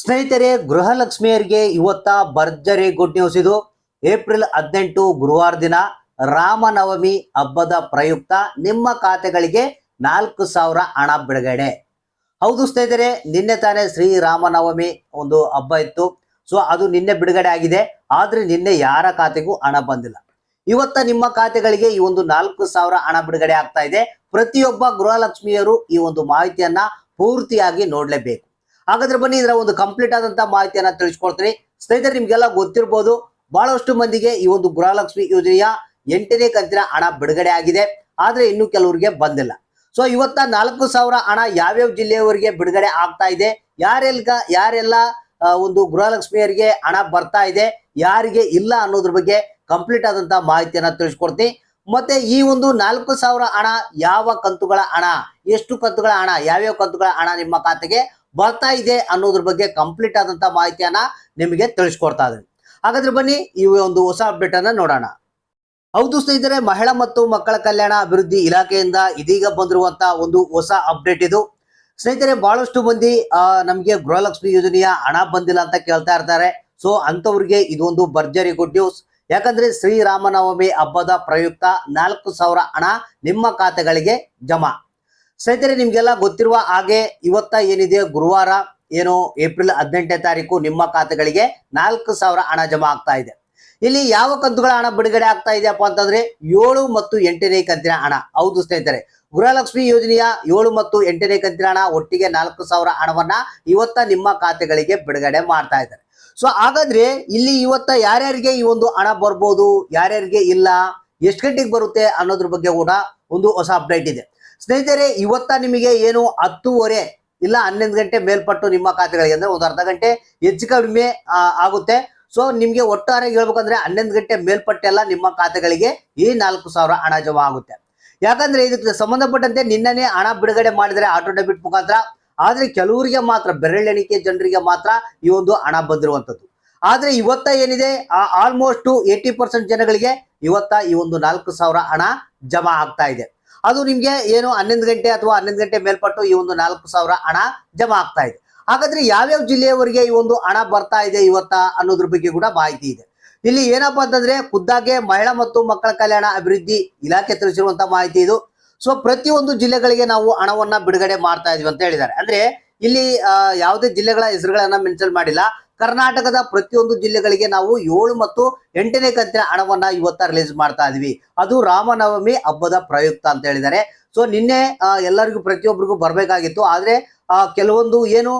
ಸ್ನೇಹಿತರೆ, ಗೃಹಲಕ್ಷ್ಮಿಯರಿಗೆ ಇವತ್ತ ಭರ್ಜರಿ ಗುಡ್ ನ್ಯೂಸ್ ಇದು. ಏಪ್ರಿಲ್ ಹದಿನೆಂಟು ಗುರುವಾರ ದಿನ ರಾಮನವಮಿ ಹಬ್ಬದ ಪ್ರಯುಕ್ತ ನಿಮ್ಮ ಖಾತೆಗಳಿಗೆ ನಾಲ್ಕು ಸಾವಿರ ಹಣ ಬಿಡುಗಡೆ. ಹೌದು ಸ್ನೇಹಿತರೆ, ನಿನ್ನೆ ತಾನೇ ಶ್ರೀರಾಮನವಮಿ ಒಂದು ಹಬ್ಬ ಇತ್ತು. ಸೊ ಅದು ನಿನ್ನೆ ಬಿಡುಗಡೆ ಆಗಿದೆ. ಆದ್ರೆ ನಿನ್ನೆ ಯಾರ ಖಾತೆಗೂ ಹಣ ಬಂದಿಲ್ಲ. ಇವತ್ತ ನಿಮ್ಮ ಖಾತೆಗಳಿಗೆ ಈ ಒಂದು ನಾಲ್ಕು ಸಾವಿರ ಹಣ ಬಿಡುಗಡೆ ಆಗ್ತಾ ಇದೆ. ಪ್ರತಿಯೊಬ್ಬ ಗೃಹಲಕ್ಷ್ಮಿಯರು ಈ ಒಂದು ಮಾಹಿತಿಯನ್ನ ಪೂರ್ತಿಯಾಗಿ ನೋಡ್ಲೇಬೇಕು. ಹಾಗಾದ್ರೆ ಬನ್ನಿ, ಇದರ ಒಂದು ಕಂಪ್ಲೀಟ್ ಆದಂತ ಮಾಹಿತಿಯನ್ನ ತಿಳಿಸ್ಕೊಡ್ತೀನಿ. ಸ್ನೇಹಿತರೆ, ನಿಮ್ಗೆಲ್ಲ ಗೊತ್ತಿರ್ಬೋದು, ಬಹಳಷ್ಟು ಮಂದಿಗೆ ಈ ಒಂದು ಗೃಹಲಕ್ಷ್ಮಿ ಯೋಜನೆಯ ಎಂಟನೇ ಕಂತಿನ ಹಣ ಬಿಡುಗಡೆ ಆಗಿದೆ. ಆದ್ರೆ ಇನ್ನು ಕೆಲವರಿಗೆ ಬಂದಿಲ್ಲ. ಸೊ ಇವತ್ತ ನಾಲ್ಕು ಸಾವಿರ ಹಣ ಯಾವ್ಯಾವ ಜಿಲ್ಲೆಯವರಿಗೆ ಬಿಡುಗಡೆ ಆಗ್ತಾ ಇದೆ? ಯಾರೆಲ್ಗ, ಯಾರೆಲ್ಲ ಒಂದು ಗೃಹಲಕ್ಷ್ಮಿಯರಿಗೆ ಹಣ ಬರ್ತಾ ಇದೆ? ಯಾರಿಗೆ ಇಲ್ಲ ಅನ್ನೋದ್ರ ಬಗ್ಗೆ ಕಂಪ್ಲೀಟ್ ಆದಂತ ಮಾಹಿತಿಯನ್ನ ತಿಳಿಸ್ಕೊಡ್ತೀನಿ. ಮತ್ತೆ ಈ ಒಂದು ನಾಲ್ಕು ಸಾವಿರ ಹಣ ಯಾವ ಕಂತುಗಳ ಹಣ, ಎಷ್ಟು ಕಂತುಗಳ ಹಣ, ಯಾವ್ಯಾವ ಕಂತುಗಳ ಹಣ ನಿಮ್ಮ ಖಾತೆಗೆ ಬರ್ತಾ ಇದೆ ಅನ್ನೋದ್ರ ಬಗ್ಗೆ ಕಂಪ್ಲೀಟ್ ಆದಂತ ಮಾಹಿತಿಯನ್ನ ನಿಮಗೆ ತಿಳಿಸ್ಕೊಡ್ತಾ ಇದ್ದೀನಿ. ಹಾಗಾದ್ರೆ ಬನ್ನಿ ಈ ಒಂದು ಹೊಸ ಅಪ್ಡೇಟ್ ಅನ್ನ ನೋಡೋಣ. ಹೌದು ಸ್ನೇಹಿತರೆ, ಮಹಿಳಾ ಮತ್ತು ಮಕ್ಕಳ ಕಲ್ಯಾಣ ಅಭಿವೃದ್ಧಿ ಇಲಾಖೆಯಿಂದ ಇದೀಗ ಬಂದಿರುವಂತ ಒಂದು ಹೊಸ ಅಪ್ಡೇಟ್ ಇದು. ಸ್ನೇಹಿತರೆ, ಬಹಳಷ್ಟು ಮಂದಿ ನಮಗೆ ನಮ್ಗೆ ಗೃಹಲಕ್ಷ್ಮಿ ಯೋಜನೆಯ ಹಣ ಬಂದಿಲ್ಲ ಅಂತ ಕೇಳ್ತಾ ಇರ್ತಾರೆ. ಸೊ ಅಂತವ್ರಿಗೆ ಇದೊಂದು ಭರ್ಜರಿ ಗುಡ್ ನ್ಯೂಸ್ ಯಾಕಂದ್ರೆ ಶ್ರೀರಾಮನವಮಿ ಹಬ್ಬದ ಪ್ರಯುಕ್ತ ನಾಲ್ಕು ಸಾವಿರ ಹಣ ನಿಮ್ಮ ಖಾತೆಗಳಿಗೆ ಜಮಾ. ಸ್ನೇಹಿತರೆ, ನಿಮ್ಗೆಲ್ಲ ಗೊತ್ತಿರುವ ಹಾಗೆ ಇವತ್ತ ಏನಿದೆ ಗುರುವಾರ, ಏನು ಏಪ್ರಿಲ್ ಹದಿನೆಂಟನೇ ತಾರೀಕು ನಿಮ್ಮ ಖಾತೆಗಳಿಗೆ ನಾಲ್ಕು ಸಾವಿರ ಹಣ ಜಮಾ ಆಗ್ತಾ ಇದೆ. ಇಲ್ಲಿ ಯಾವ ಕಂತುಗಳ ಹಣ ಬಿಡುಗಡೆ ಆಗ್ತಾ ಇದೆಯಪ್ಪ ಅಂತಂದ್ರೆ ಏಳು ಮತ್ತು ಎಂಟನೇ ಕಂತಿನ ಹಣ. ಹೌದು ಸ್ನೇಹಿತರೆ, ಗೃಹಲಕ್ಷ್ಮಿ ಯೋಜನೆಯ ಏಳು ಮತ್ತು ಎಂಟನೇ ಕಂತಿನ ಹಣ ಒಟ್ಟಿಗೆ ನಾಲ್ಕು ಸಾವಿರ ಹಣವನ್ನ ಇವತ್ತ ನಿಮ್ಮ ಖಾತೆಗಳಿಗೆ ಬಿಡುಗಡೆ ಮಾಡ್ತಾ ಇದ್ದಾರೆ. ಸೊ ಹಾಗಾದ್ರೆ ಇಲ್ಲಿ ಇವತ್ತ ಯಾರ್ಯಾರಿಗೆ ಈ ಒಂದು ಹಣ ಬರ್ಬೋದು, ಯಾರ್ಯಾರಿಗೆ ಇಲ್ಲ, ಎಷ್ಟು ಗಂಟೆಗೆ ಬರುತ್ತೆ ಅನ್ನೋದ್ರ ಬಗ್ಗೆ ಕೂಡ ಒಂದು ಹೊಸ ಅಪ್ಡೇಟ್ ಇದೆ. ಸ್ನೇಹಿತರೆ, ಇವತ್ತ ನಿಮಗೆ ಏನು ಹತ್ತೂವರೆ ಇಲ್ಲ ಹನ್ನೊಂದು ಗಂಟೆ ಮೇಲ್ಪಟ್ಟು ನಿಮ್ಮ ಖಾತೆಗಳಿಗೆ ಅಂದ್ರೆ ಒಂದು ಅರ್ಧ ಗಂಟೆ ಹೆಚ್ಚು ಕಡಿಮೆ ಆಗುತ್ತೆ. ಸೊ ನಿಮ್ಗೆ ಒಟ್ಟಾರೆ ಹೇಳ್ಬೇಕಂದ್ರೆ ಹನ್ನೊಂದು ಗಂಟೆ ಮೇಲ್ಪಟ್ಟೆಲ್ಲ ನಿಮ್ಮ ಖಾತೆಗಳಿಗೆ ಈ ನಾಲ್ಕು ಸಾವಿರ ಹಣ ಜಮಾ ಆಗುತ್ತೆ. ಯಾಕಂದ್ರೆ ಇದಕ್ಕೆ ಸಂಬಂಧಪಟ್ಟಂತೆ ನಿನ್ನೆ ಹಣ ಬಿಡುಗಡೆ ಮಾಡಿದರೆ ಆಟೋ ಡೆಬಿಟ್ ಮುಖಾಂತರ, ಆದ್ರೆ ಕೆಲವರಿಗೆ ಮಾತ್ರ, ಬೆರಳೆಣಿಕೆ ಜನರಿಗೆ ಮಾತ್ರ ಈ ಒಂದು ಹಣ ಬಂದಿರುವಂತದ್ದು ಆದ್ರೆ ಇವತ್ತ ಏನಿದೆ ಆಲ್ಮೋಸ್ಟ್ ಏಟಿ ಪರ್ಸೆಂಟ್ ಜನಗಳಿಗೆ ಇವತ್ತ ಈ ಒಂದು ನಾಲ್ಕು ಸಾವಿರ ಹಣ ಜಮಾ ಆಗ್ತಾ ಇದೆ. ಅದು ನಿಮ್ಗೆ ಏನು ಹನ್ನೊಂದು ಗಂಟೆ ಅಥವಾ ಹನ್ನೊಂದು ಗಂಟೆ ಮೇಲ್ಪಟ್ಟು ಈ ಒಂದು ನಾಲ್ಕು ಸಾವಿರ ಹಣ ಜಮಾ ಆಗ್ತಾ ಇದೆ. ಹಾಗಾದ್ರೆ ಯಾವ್ಯಾವ ಜಿಲ್ಲೆಯವರಿಗೆ ಈ ಒಂದು ಹಣ ಬರ್ತಾ ಇದೆ ಇವತ್ತ ಅನ್ನೋದ್ರ ಬಗ್ಗೆ ಕೂಡ ಮಾಹಿತಿ ಇದೆ. ಇಲ್ಲಿ ಏನಪ್ಪಾ ಅಂತಂದ್ರೆ ಖುದ್ದಾಗೆ ಮಹಿಳಾ ಮತ್ತು ಮಕ್ಕಳ ಕಲ್ಯಾಣ ಅಭಿವೃದ್ಧಿ ಇಲಾಖೆ ತಿಳಿಸಿರುವಂತ ಮಾಹಿತಿ ಇದು. ಸೊ ಪ್ರತಿಯೊಂದು ಜಿಲ್ಲೆಗಳಿಗೆ ನಾವು ಹಣವನ್ನ ಬಿಡುಗಡೆ ಮಾಡ್ತಾ ಇದೀವಿ ಅಂತ ಹೇಳಿದ್ದಾರೆ. ಅಂದ್ರೆ ಇಲ್ಲಿ ಯಾವುದೇ ಜಿಲ್ಲೆಗಳ ಹೆಸರುಗಳನ್ನ ಮೆನ್ಷನ್ ಮಾಡಿಲ್ಲ. ಕರ್ನಾಟಕದ ಪ್ರತಿಯೊಂದು ಜಿಲ್ಲೆಗಳಿಗೆ ನಾವು ಏಳು ಮತ್ತು ಎಂಟನೇ ಕಂತಿನ ಹಣವನ್ನ ಇವತ್ತ ರಿಲೀಸ್ ಮಾಡ್ತಾ ಇದೀವಿ. ಅದು ರಾಮನವಮಿ ಹಬ್ಬದ ಪ್ರಯುಕ್ತ ಅಂತ ಹೇಳಿದ್ದಾರೆ. ಸೊ ನಿನ್ನೆ ಎಲ್ಲರಿಗೂ ಪ್ರತಿಯೊಬ್ಬರಿಗೂ ಬರಬೇಕಾಗಿತ್ತು. ಆದ್ರೆ ಕೆಲವೊಂದು ಏನು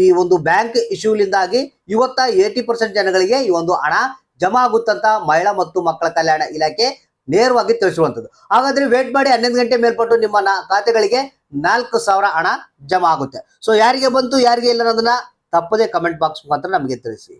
ಈ ಒಂದು ಬ್ಯಾಂಕ್ ಇಶ್ಯೂಲಿಂದಾಗಿ ಇವತ್ತ ಏಟಿ ಪರ್ಸೆಂಟ್ ಜನಗಳಿಗೆ ಈ ಒಂದು ಹಣ ಜಮಾ ಆಗುತ್ತಂತ ಮಹಿಳಾ ಮತ್ತು ಮಕ್ಕಳ ಕಲ್ಯಾಣ ಇಲಾಖೆ ನೇರವಾಗಿ ತಿಳಿಸುವಂಥದ್ದು ಹಾಗಾದ್ರೆ ವೇಟ್ ಮಾಡಿ ಹನ್ನೊಂದು ಗಂಟೆ ಮೇಲ್ಪಟ್ಟು ನಿಮ್ಮ ಖಾತೆಗಳಿಗೆ ನಾಲ್ಕು ಸಾವಿರ ಹಣ ಜಮಾ ಆಗುತ್ತೆ. ಸೊ ಯಾರಿಗೆ ಬಂತು, ಯಾರಿಗೆ ಇಲ್ಲ ಅನ್ನೋದನ್ನ ತಪ್ಪದೇ ಕಮೆಂಟ್ ಬಾಕ್ಸ್ ಮುಖಾಂತರ ನಮಗೆ ತಿಳಿಸಿ.